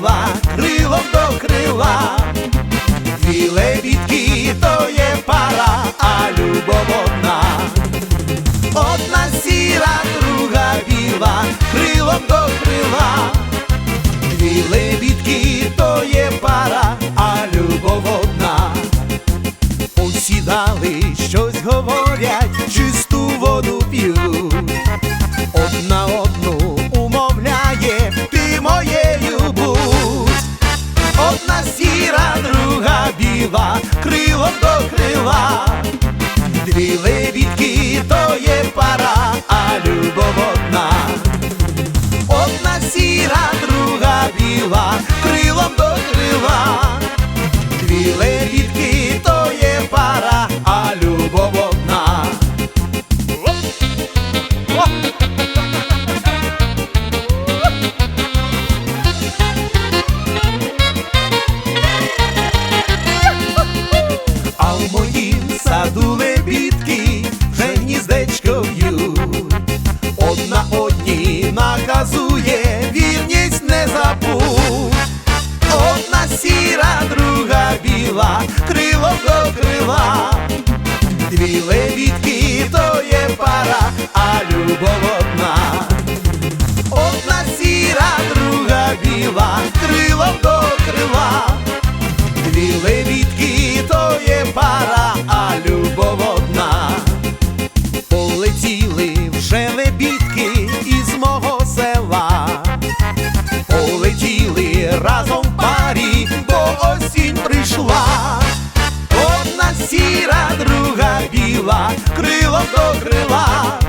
біла, крилом до крила. Дві лебідки то є пара, а любов одна. Одна сіра, друга біла, крилом до крила. Дві лебідки то є пара, а любов одна. Посідали, щось говорять, друга біла, до крила. Дві лебідки то є пара, а любов одна. Одна сіра, друга біла, крилом до крила. Наказує, вірність не забудь. Одна сіра, друга біла, крило до крила. Дві левітки то є пара, а любов одна. Одна сіра, друга біла, крило до крила. Сіра, друга біла, крилом до крила.